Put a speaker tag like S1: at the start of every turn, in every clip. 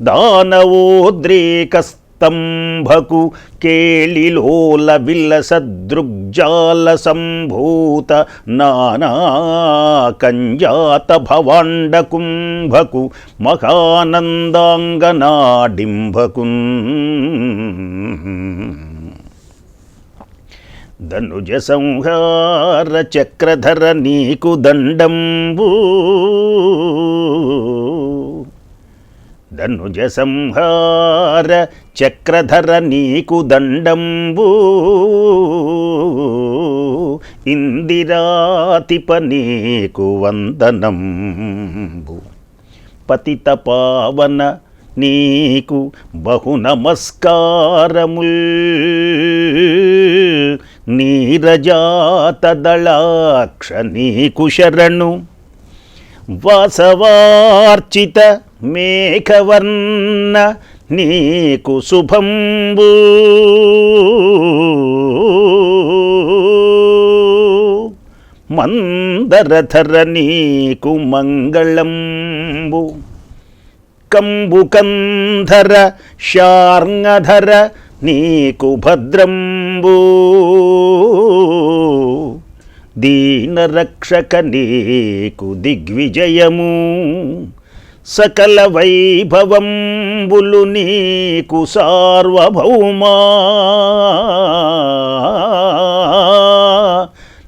S1: దానవోద్రేకస్తంభకు కేళిలోల విలసదృగ్జాల సంభూత నానాకంజాత భవాండకుంభకు మహానందాంగనాడింభకుం ధనుజ సంహార చక్రధర నీకు దండంబూ ధనుజ సంహార చక్రధర నీకు దండంబు. ఇందిరాతిప నీకు వందనంబు. పతిత పావన నీకు బహు నమస్కారముల్ నీరజాతదళాక్ష నీకు శరణు. వాసవార్చిత మేఘవర్ణ నీకు శుభంబు. మందరధర నీకు మంగళంబు. కంబుకంధర శార్ంగధర నీకు భద్రంబు. దీనరక్షక నీకు దిగ్విజయము. సకల వైభవంబులు నీకు సార్వభౌమా.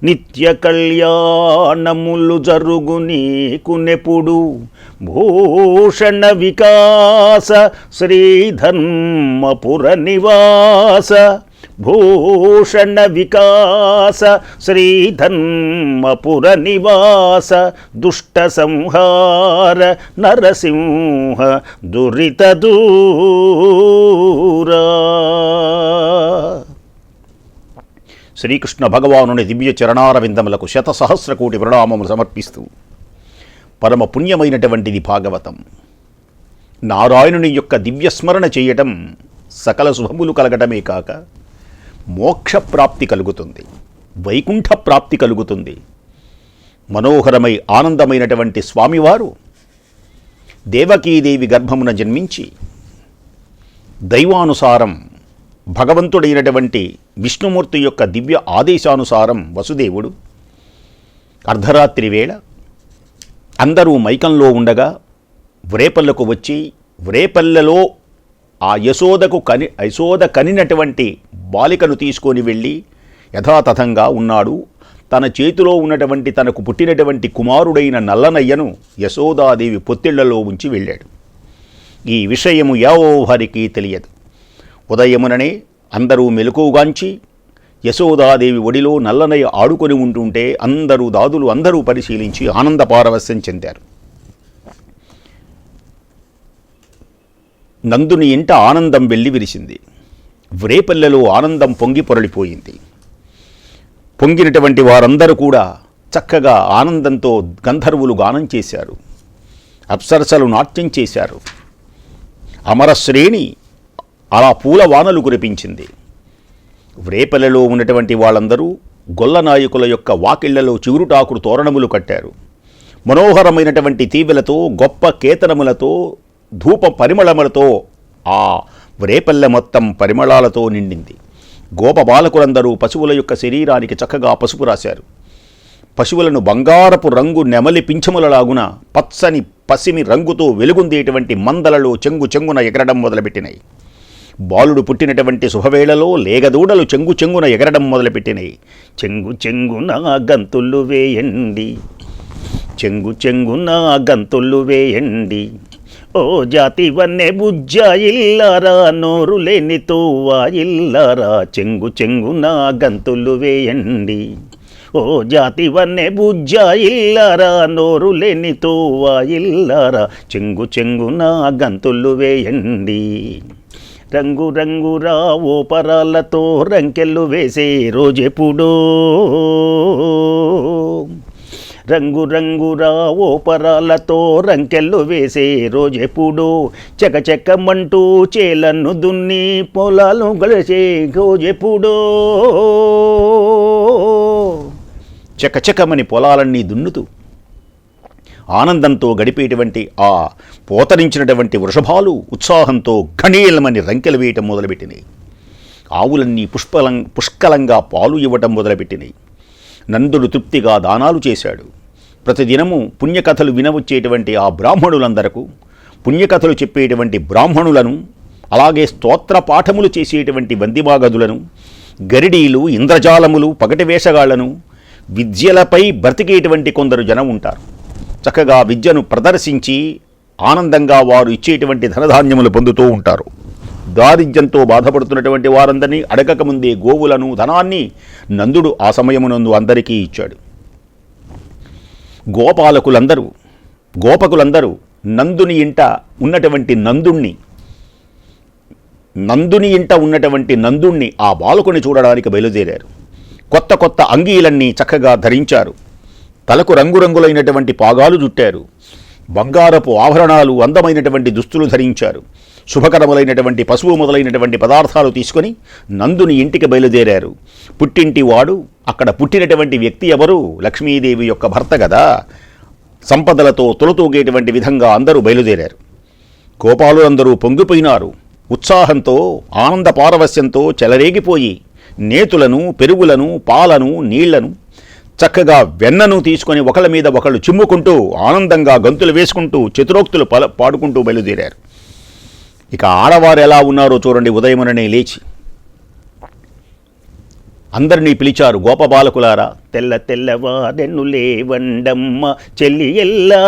S1: నిత్య కళ్యాణములు జరుగు నీకు నెపుడు భూషణ వికాస శ్రీధర్మపుర నివాస. భూషణ వికాస శ్రీధన్మపుర నివాస దుష్ట సంహార నరసింహ దురిత దూరా శ్రీకృష్ణ భగవానుని దివ్య చరణారవిందములకు శత సహస్ర కోటి ప్రణామములు సమర్పిస్తూ పరమ పుణ్యమైనటువంటిది భాగవతం. నారాయణుని యొక్క దివ్యస్మరణ చేయటం సకల శుభములు కలగటమే కాక మోక్ష ప్రాప్తి కలుగుతుంది. వైకుంఠ ప్రాప్తి కలుగుతుంది. మనోహరమై ఆనందమైనటువంటి స్వామివారు దేవకీదేవి గర్భమున జన్మించి దైవానుసారం భగవంతుడైనటువంటి విష్ణుమూర్తి యొక్క దివ్య ఆదేశానుసారం వసుదేవుడు అర్ధరాత్రి వేళ అందరూ మైకంలో ఉండగా వ్రేపల్లకు వచ్చి వ్రేపల్లెలో ఆ యశోదకు కని యశోద కనినటువంటి బాలికను తీసుకొని వెళ్ళి యథాతథంగా ఉన్నాడు. తన చేతిలో ఉన్నటువంటి తనకు పుట్టినటువంటి కుమారుడైన నల్లనయ్యను యశోదాదేవి పొత్తిళ్ళలో ఉంచి వెళ్ళాడు. ఈ విషయము యావోహరికి తెలియదు. ఉదయముననే అందరూ మెలకుగాంచి యశోదాదేవి ఒడిలో నల్లనయ్య ఆడుకొని ఉంటుంటే అందరూ దాదులు అందరూ పరిశీలించి ఆనంద పారవస్యం చెందారు. నందుని ఇంట ఆనందం వెళ్ళి విరిసింది వ్రేపల్లెలో ఆనందం పొంగి పొరలిపోయింది. పొంగినటువంటి వారందరూ కూడా చక్కగా ఆనందంతో గంధర్వులు గానం చేశారు. అప్సరసలు నాట్యం చేశారు. అమరశ్రేణి అలా పూల వానలు కురిపించింది. వ్రేపల్లెలో ఉన్నటువంటి వాళ్ళందరూ గొల్ల నాయకుల యొక్క వాకిళ్ళలో చిగురుటాకుడు తోరణములు కట్టారు. మనోహరమైనటువంటి తీవెలతో గొప్ప కేతనములతో ధూప పరిమళములతో ఆ వ్రేపల్లె మొత్తం పరిమళాలతో నిండింది. గోపబాలకులందరూ పశువుల యొక్క శరీరానికి చక్కగా పసుపు రాశారు. పశువులను బంగారపు రంగు నెమలి పింఛములలాగున పచ్చని పసిమి రంగుతో వెలుగుందేటువంటి మందలలో చెంగు చెంగున ఎగరడం మొదలుపెట్టినాయి. బాలుడు పుట్టినటువంటి శుభవేళలో లేగదూడలు చెంగు చెంగున ఎగరడం మొదలుపెట్టినాయి. చెంగు చెంగున గంతుళ్ళు వేయండి. చెంగు చెంగున గంతుళ్ళు వేయండి. ఓ జాతివన్నే బుజ్జ ఇల్లారా నోరు లేని తోవా ఇల్లారా చెంగు చెంగున గంతులు వేయండి. ఓ జాతివన్నే బుజ్జ ఇల్లారా నోరు లేని తోవా ఇల్లారా చెంగు చెంగున గంతులు వేయండి. రంగు రంగు ఓ పరాలతో రంకెళ్ళు వేసే రోజెప్పుడో. రంగు ఓపరాలతో రావో రంకెళ్ళు వేసే రోజెప్పుడో చెకచెక్కమంటూ చేలను దున్ని పొలాలు గడిచే రోజెప్పుడో. చకచకమని పొలాలన్నీ దున్నుతూ ఆనందంతో గడిపేటువంటి ఆ పోతరించినటువంటి వృషభాలు ఉత్సాహంతో ఘనీలమని రంకెలు వేయటం మొదలుపెట్టినాయి. ఆవులన్నీ పుష్పలం పుష్కలంగా పాలు ఇవ్వటం మొదలుపెట్టినాయి. నందుడు తృప్తిగా దానాలు చేశాడు. ప్రతిదినము పుణ్యకథలు వినవచ్చేటువంటి ఆ బ్రాహ్మణులందరకు పుణ్యకథలు చెప్పేటువంటి బ్రాహ్మణులను అలాగే స్తోత్ర పాఠములు చేసేటువంటి వందిమాగదులను గరిడీలు ఇంద్రజాలములు పగటి వేషగాళ్ళను విద్యలపై బ్రతికేటువంటి కొందరు జనం ఉంటారు. చక్కగా విద్యను ప్రదర్శించి ఆనందంగా వారు ఇచ్చేటువంటి ధనధాన్యములు పొందుతూ ఉంటారు. దారిద్ర్యంతో బాధపడుతున్నటువంటి వారందరినీ అడగకముందే గోవులను ధనాన్ని నందుడు ఆ సమయమునందు అందరికీ ఇచ్చాడు. గోపాలకులందరూ గోపకులందరూ నందుని ఇంట ఉన్నటువంటి నందుణ్ణి నందుని ఇంట ఉన్నటువంటి నందుణ్ణి ఆ బాలకుని చూడడానికి బయలుదేరారు. కొత్త కొత్త అంగీలన్నీ చక్కగా ధరించారు. తలకు రంగురంగులైనటువంటి పాగాలు చుట్టారు. బంగారపు ఆభరణాలు అందమైనటువంటి దుస్తులు ధరించారు. శుభకరములైనటువంటి పశువు మొదలైనటువంటి పదార్థాలు తీసుకొని నందుని ఇంటికి బయలుదేరారు. పుట్టింటి వాడు అక్కడ పుట్టినటువంటి వ్యక్తి ఎవరు? లక్ష్మీదేవి యొక్క భర్త కదా. సంపదలతో తొలతూగేటువంటి విధంగా అందరూ బయలుదేరారు. గోపాలులందరూ పొంగిపోయినారు. ఉత్సాహంతో ఆనంద పారవస్యంతో చెలరేగిపోయి నేతులను పెరుగులను పాలను నీళ్ళను చక్కగా వెన్నను తీసుకొని ఒకళ్ళ మీద ఒకళ్ళు చిమ్ముకుంటూ ఆనందంగా గంతులు వేసుకుంటూ చతురోక్తులు పల పాడుకుంటూ బయలుదేరారు. ఇక ఆడవారు ఎలా ఉన్నారో చూడండి ఉదయముననే లేచి. అందరినీ పిలిచారు గోపబాలకులారా తెల్ల తెల్లవారెన్ను లేవండమ్మ చెల్లి ఎల్లారారండమ్మా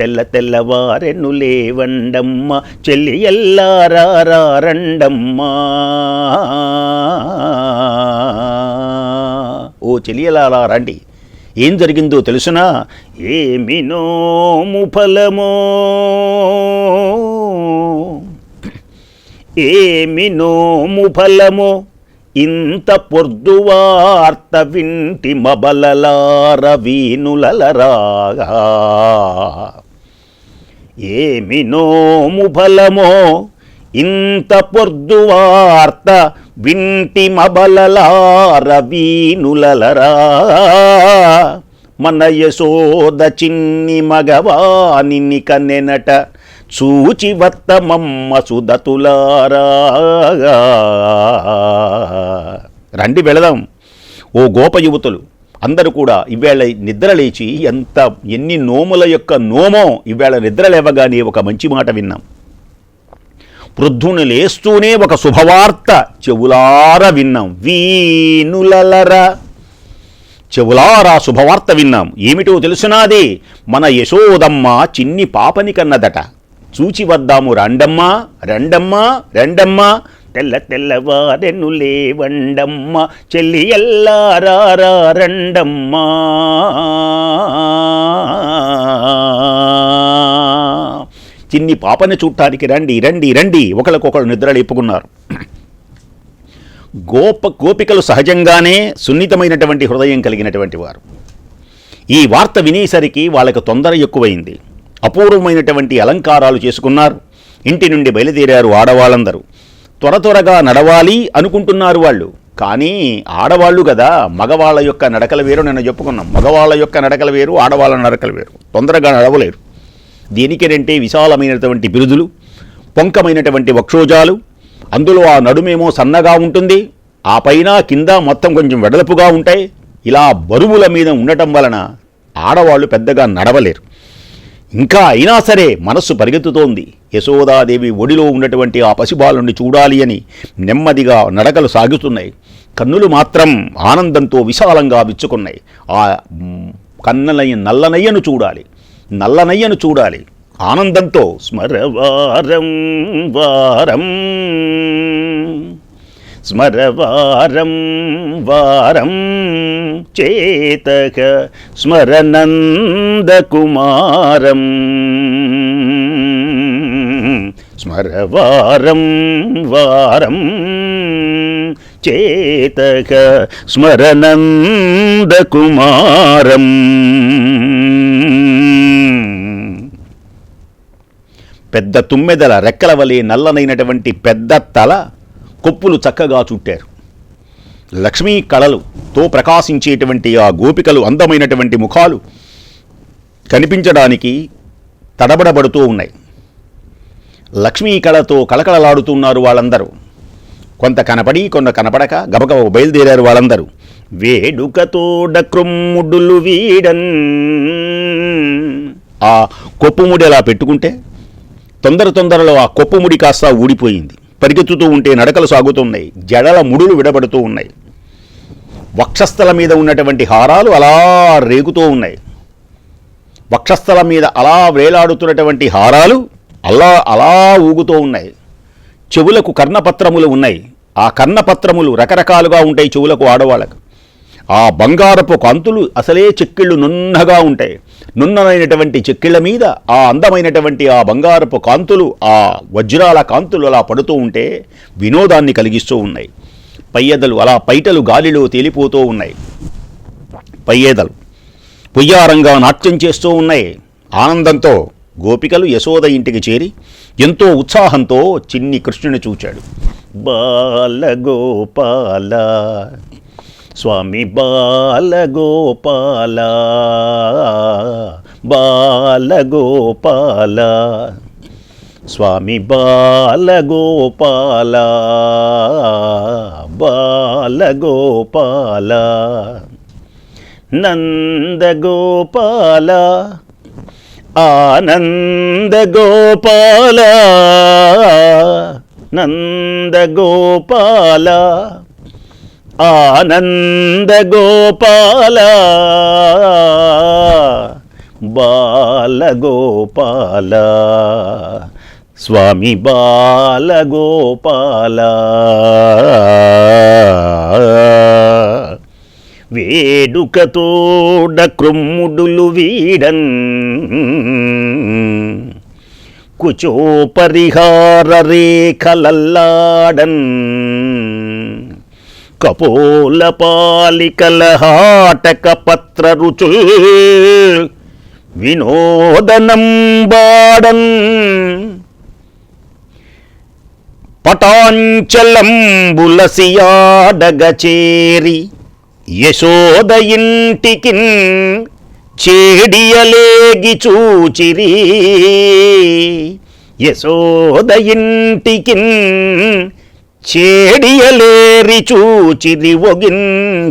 S1: తెల్ల తెల్లవారెన్ను లేవండమ్మ చెల్లి ఎల్లారా ఓ చెల్లి ఎలా రండి. ఏం జరిగిందో తెలుసునా? ఏమి ఫలమో? ఏమి నోము ఫలమో? ఇంత పొర్దువార్త వింటి మబలలార వీనులలరాగా ఏమి నోము ఫలమో? ఇంత పొర్దువార్త వింటి మబలలార మన యశోద చిన్ని మగవాని కన్నెనట చూచి వత్తమమ్మ సుదతులారా రండి వెళదాం. ఓ గోప యువతులు అందరూ కూడా ఇవేళ నిద్ర లేచి ఎంత ఎన్ని నోముల యొక్క నోమో ఇవేళ నిద్ర లేవగానే ఒక మంచి మాట విన్నాం. వృద్ధుని లేస్తూనే ఒక శుభవార్త చెవులార విన్నాం. వీనులలర చెవులారా శుభవార్త విన్నాం. ఏమిటో తెలుసునాది? మన యశోదమ్మ చిన్ని పాపని కన్నదట. చూచి వద్దాము రండమ్మా రండమ్మా రండమ్మా. తెల్ల తెల్లవారెను లేవండమ్మ. చెల్లి ఎల్లారా రండమ్మా. చిన్ని పాపని చూడటానికి రండి రండి రండి ఒకరికొకరు నిద్ర లేపుకున్నారు. గోప గోపికలు సహజంగానే సున్నితమైనటువంటి హృదయం కలిగినటువంటి వారు. ఈ వార్త వినేసరికి వాళ్ళకు తొందర ఎక్కువైంది. అపూర్వమైనటువంటి అలంకారాలు చేసుకున్నారు. ఇంటి నుండి బయలుదేరారు ఆడవాళ్ళందరూ. త్వర త్వరగా నడవాలి అనుకుంటున్నారు వాళ్ళు. కానీ ఆడవాళ్ళు కదా మగవాళ్ళ యొక్క నడకల వేరు నేను చెప్పుకున్నాం. మగవాళ్ళ యొక్క నడకల వేరు ఆడవాళ్ళ నడకల వేరు. తొందరగా నడవలేరు. దేనికేనంటే విశాలమైనటువంటి బిరుదులు పొంకమైనటువంటి వక్షోజాలు అందులో ఆ నడుమేమో సన్నగా ఉంటుంది ఆ పైన కింద మొత్తం కొంచెం వెడల్పుగా ఉంటాయి. ఇలా బరువుల మీద ఉండటం వలన ఆడవాళ్ళు పెద్దగా నడవలేరు. ఇంకా అయినా సరే మనస్సు పరిగెత్తుతోంది. యశోదాదేవి ఒడిలో ఉన్నటువంటి ఆ పసిబాలుని చూడాలి అని నెమ్మదిగా నడకలు సాగుతున్నాయి. కన్నులు మాత్రం ఆనందంతో విశాలంగా విచ్చుకున్నాయి. ఆ కన్నలయ్య కన్ననయ్య నల్లనయ్యను చూడాలి. నల్లనయ్యను చూడాలి. ఆనందంతో స్మరవారం వారం. స్మరవారం వారం. చేతక స్మరనందకుమారం. స్మరవారం వారం. చేతక స్మరనందకుమారం. పెద్ద తుమ్మెదల రెక్కల వలె నల్లనైనటువంటి పెద్ద తల కొప్పులు చక్కగా చుట్టారు. లక్ష్మీ కళలుతో ప్రకాశించేటువంటి ఆ గోపికలు అందమైనటువంటి ముఖాలు కనిపించడానికి తడబడబడుతూ ఉన్నాయి. లక్ష్మీ కళతో కళకళలాడుతున్నారు వాళ్ళందరూ. కొంత కనపడి కొంత కనపడక గబగబ బయలుదేరారు వాళ్ళందరూ. వేడుకతోడ క్రొమ్ముడులు వీడన్. ఆ కొప్పుముడి అలా పెట్టుకుంటే తొందర తొందరలో ఆ కొప్పుముడి కాస్త ఊడిపోయింది. పరిగెత్తుతూ ఉంటే నడకలు సాగుతున్నాయి. జడల ముడులు విడబడుతూ ఉన్నాయి. వక్షస్థల మీద ఉన్నటువంటి హారాలు అలా రేగుతూ ఉన్నాయి. వక్షస్థల మీద అలా వేలాడుతున్నటువంటి హారాలు అలా అలా ఊగుతూ ఉన్నాయి. చెవులకు కర్ణపత్రములు ఉన్నాయి. ఆ కర్ణపత్రములు రకరకాలుగా ఉంటాయి చెవులకు ఆడవాళ్ళకు. ఆ బంగారపు కాంతులు అసలే చెక్కిళ్ళు నున్నగా ఉంటాయి. నున్ననైనటువంటి చెక్కిళ్ళ మీద ఆ అందమైనటువంటి ఆ బంగారపు కాంతులు ఆ వజ్రాల కాంతులు అలా పడుతూ ఉంటే వినోదాన్ని కలిగిస్తూ ఉన్నాయి. పయ్యదలు అలా పైటలు గాలిలో తేలిపోతూ ఉన్నాయి. పయ్యేదలు పుయ్యారంగా నాట్యం చేస్తూ ఉన్నాయి. ఆనందంతో గోపికలు యశోద ఇంటికి చేరి ఎంతో ఉత్సాహంతో చిన్ని కృష్ణుని చూచాడు. బాలగోపాల స్వామి బాలగోపాల బాలగోపాల. స్వామి బాలగోపాల బాలగోపాల. నందగోపాల ఆనందగోపాల. నందగోపాల ఆనంద ఆనందగోపాల. బాలగోపాల. స్వామి బాలగోపాల. వేడుకతోడ క్రొమ్ముడులు వీడన్. కుచో పరిహార రేఖలల్లాడన్. కపోల పాలికల హాటక పత్ర రుచుల్ వినోదనం బాడన్ పటాంచలంబులసియాడగచేరి యశోద ఇంటికిన్ చేడియలేగి చూచిరి. యశోద ఇంటికిన్ చేడియలేరి చూచిది ఒగిన్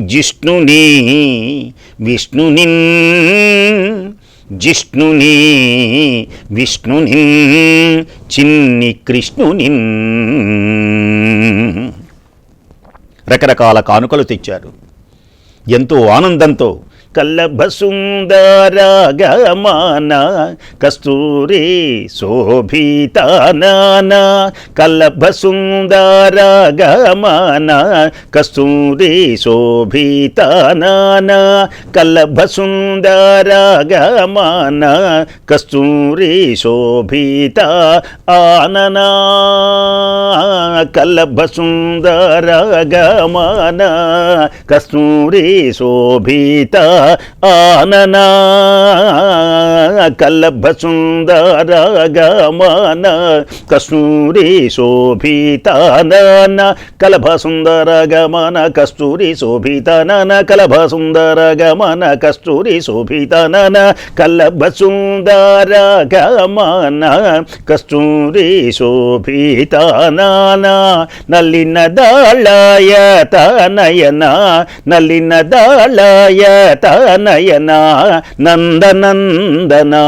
S1: జిష్ణుని విష్ణునిన్ జిష్ణుని విష్ణునిన్ చిన్ని కృష్ణునిన్ రకరకాల కానుకలు తెచ్చారు. ఎంతో ఆనందంతో కల్లభసుందరగమాన కస్తూరి శోభితానాన కల్లభసుందరగమాన కస్తూరి శోభితానాన కల్లభసుందరగమాన కస్తూరి శోభిత ఆననా కల్లభసుందరగమాన కస్తూరి శోభిత ఆననా కల్లభ సుందర గమన కస్తూరి శోభితానన కలభ సుందర గమన కస్తూరి శోభితనన కలభ సుందర గమన కస్తూరి శోభితనన కల్లభ సుందర గమన కస్తూరి శోభితనన నల్లిన దాళయ తనయన నల్లిన దాళయ తనయన నందనందనా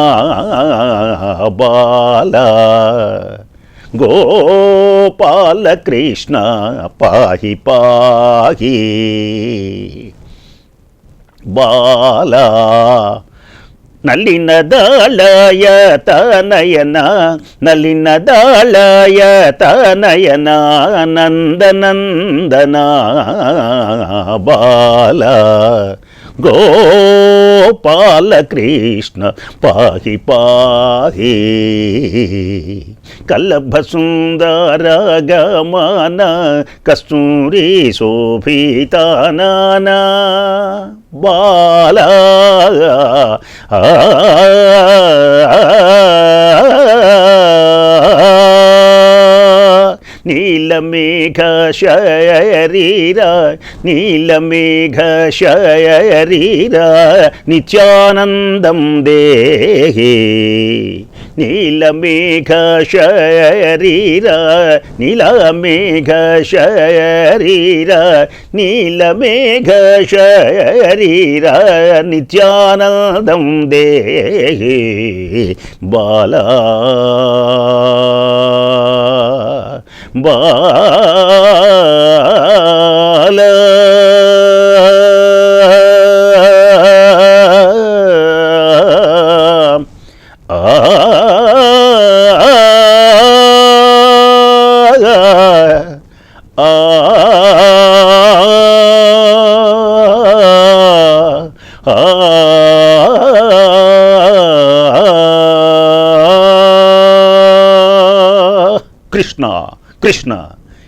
S1: బాల. గోపాల కృష్ణ పాహి పాహి. బాల. నలిన దాళయ తనయన నలిన దాళయ తనయన నందనందన బాల. గోపాలకృష్ణ పాహి పాహి. కల్లభ సుందర గమన కస్తూరి శోభితానన బాల ఆ నీలమేఘ శరీర నీలమేఘ శరీర నిత్యానందం దేహే. నీలమేఘ శరీరా నీలమేఘ శరీరా నీలమేఘ శరీరా నిత్యానందం దేహి బాలా. బాల.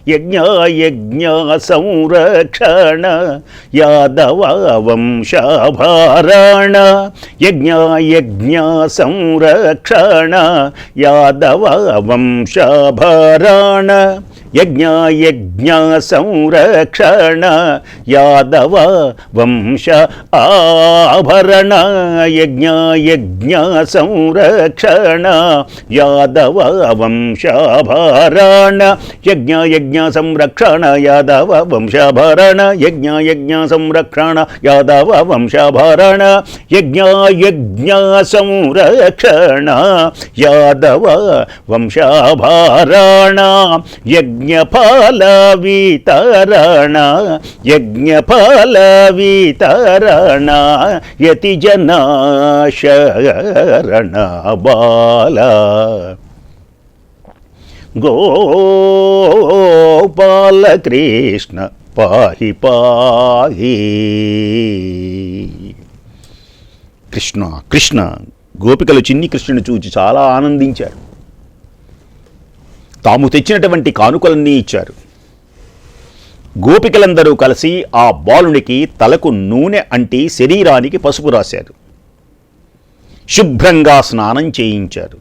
S1: యజ్ఞ సంరక్షణ యాదవ వంశాభారణ యజ్ఞ సంరక్షణ యాదవ యజ్ఞాయజ్ఞ సంరక్షణ యాదవ వంశ ఆభరణ యజ్ఞాయజ్ఞ సంరక్షణ యాదవ వంశాభరణ యజ్ఞాయజ్ఞ సంరక్షణ యాదవ వంశాభరణ యజ్ఞాయజ్ఞ సంరక్షణ యాదవ వంశాభరణ యజ్ఞాయజ్ఞ సంరక్షణ యాదవ వంశాభరణ యజ్ఞ వితరణ యజ్ఞఫల వితరణ యతి జనాశరణ బాల. గోపాలకృష్ణ పాహి పాహి. కృష్ణ కృష్ణ గోపికలు చిన్ని కృష్ణుని చూచి చాలా ఆనందించారు. తాము తెచ్చినటువంటి కానుకలన్నీ ఇచ్చారు. గోపికలందరూ కలిసి ఆ బాలునికి తలకు నూనె అంటి శరీరానికి పసుపు రాశారు. శుభ్రంగా స్నానం చేయించారు.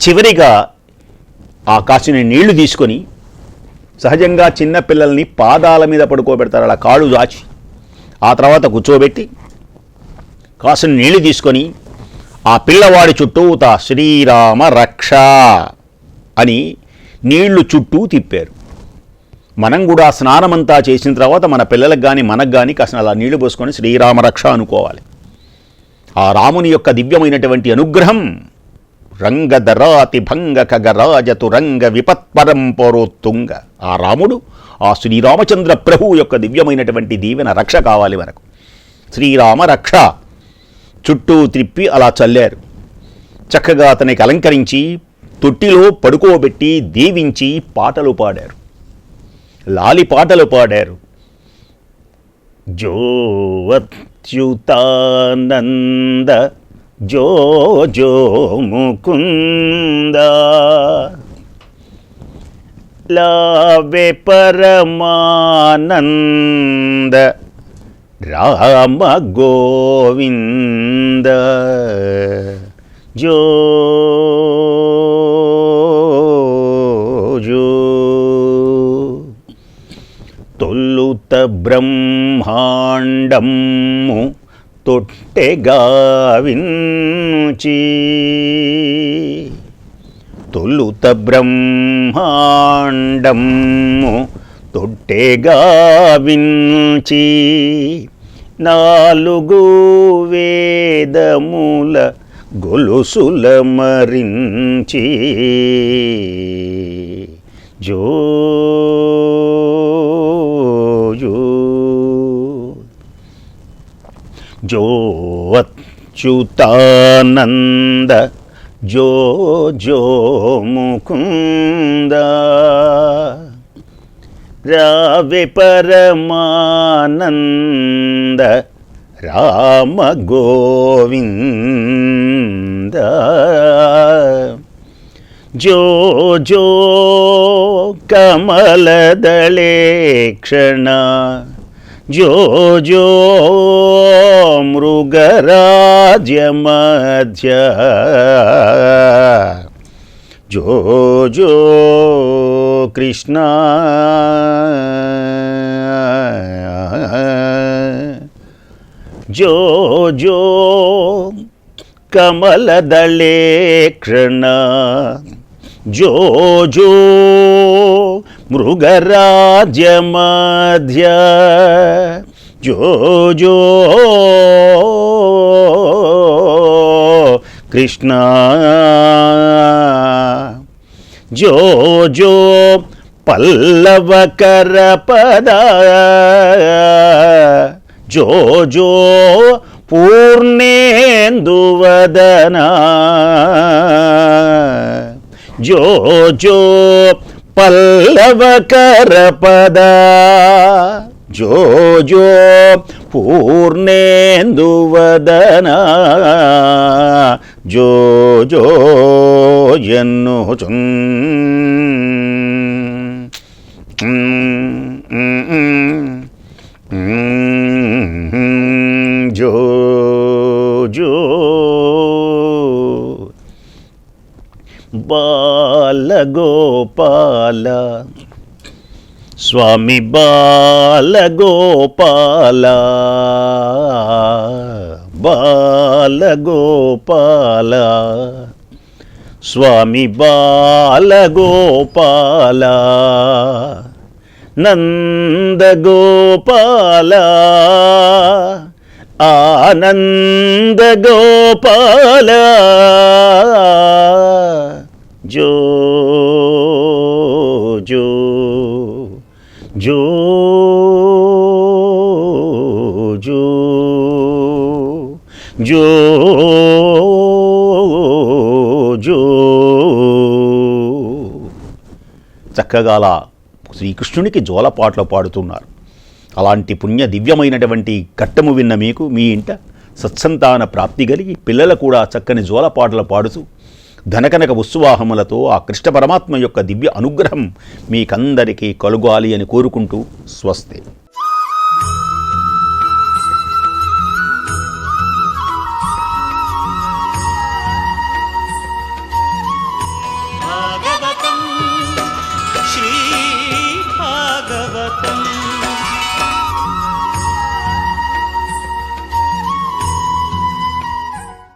S1: చివరిగా ఆ కాసిన నీళ్ళు తీసుకొని సహజంగా చిన్న పిల్లల్ని పాదాల మీద పడుకోబెడతారు. అలా కాళ్ళు దాచి ఆ తర్వాత కూర్చోబెట్టి కాసిన నీళ్ళు తీసుకొని ఆ పిల్లవాడి చుట్టూత శ్రీరామ రక్ష అని నీళ్ళు చుట్టూ తిప్పారు. మనం కూడా స్నానమంతా చేసిన తర్వాత మన పిల్లలకు కానీ మనకు కానీ కాసిన అలా నీళ్ళు పోసుకొని శ్రీరామరక్ష అనుకోవాలి. ఆ రాముని యొక్క దివ్యమైనటువంటి అనుగ్రహం రంగధరాతి భంగ కగరాజతు రంగ విపత్పరం పోరోత్తుంగ. ఆ రాముడు ఆ శ్రీరామచంద్ర ప్రభు యొక్క దివ్యమైనటువంటి దీవెన రక్ష కావాలి మనకు. శ్రీరామ రక్ష చుట్టూ త్రిప్పి అలా చల్లారు. చక్కగా అతనికి అలంకరించి తొట్టిలో పడుకోబెట్టి దీవించి పాటలు పాడారు. లాలి పాటలు పాడారు. జోవత్యుతానంద జో జో ముకుంద. లావే పరమానంద రామ గోవింద. జో జో బ్రహ్మాండము తొట్టెగావించి తొలుత బ్రహ్మాండము తొట్టెగావించి నాలుగు వేదముల గొలుసుల మరించి జో జో అచ్యుతానంద జో జో ముకుంద రావే పరమానంద రామ గోవింద. జో జో కమలదళే క్షణ. జో జో మృగరాజ్యమధ్య. జో జో కృష్ణ. జో జో కమలదళే క్షణ. జో జో మృగరాజ్యమధ్య. జో జో కృష్ణ. జో జో పల్లవకర పద. జో జో పూర్ణేందువదనా. జో జో పల్లవకర పద. జో జో పూర్ణేందువదన. జో జో ఎన్నుచున్. -mm. బాలగోపాల. స్వామి బాలగోపాల. బాలగోపాల. స్వామి బాలగోపాల. నందగోపాల. ఆనందగోపాల జో జో జో జో జో జో. చక్కగాల శ్రీకృష్ణునికి జోలపాట్లు పాడుతున్నారు. అలాంటి పుణ్య దివ్యమైనటువంటి ఘట్టము విన్న మీకు మీ ఇంట సత్సంతాన ప్రాప్తి కలిగి పిల్లలు కూడా చక్కని జోలపాటలు పాడుతూ ధనకనక ఉత్సువాహములతో ఆ కృష్ణ పరమాత్మ యొక్క దివ్య అనుగ్రహం మీకందరికీ కలుగాలి అని కోరుకుంటూ స్వస్తి.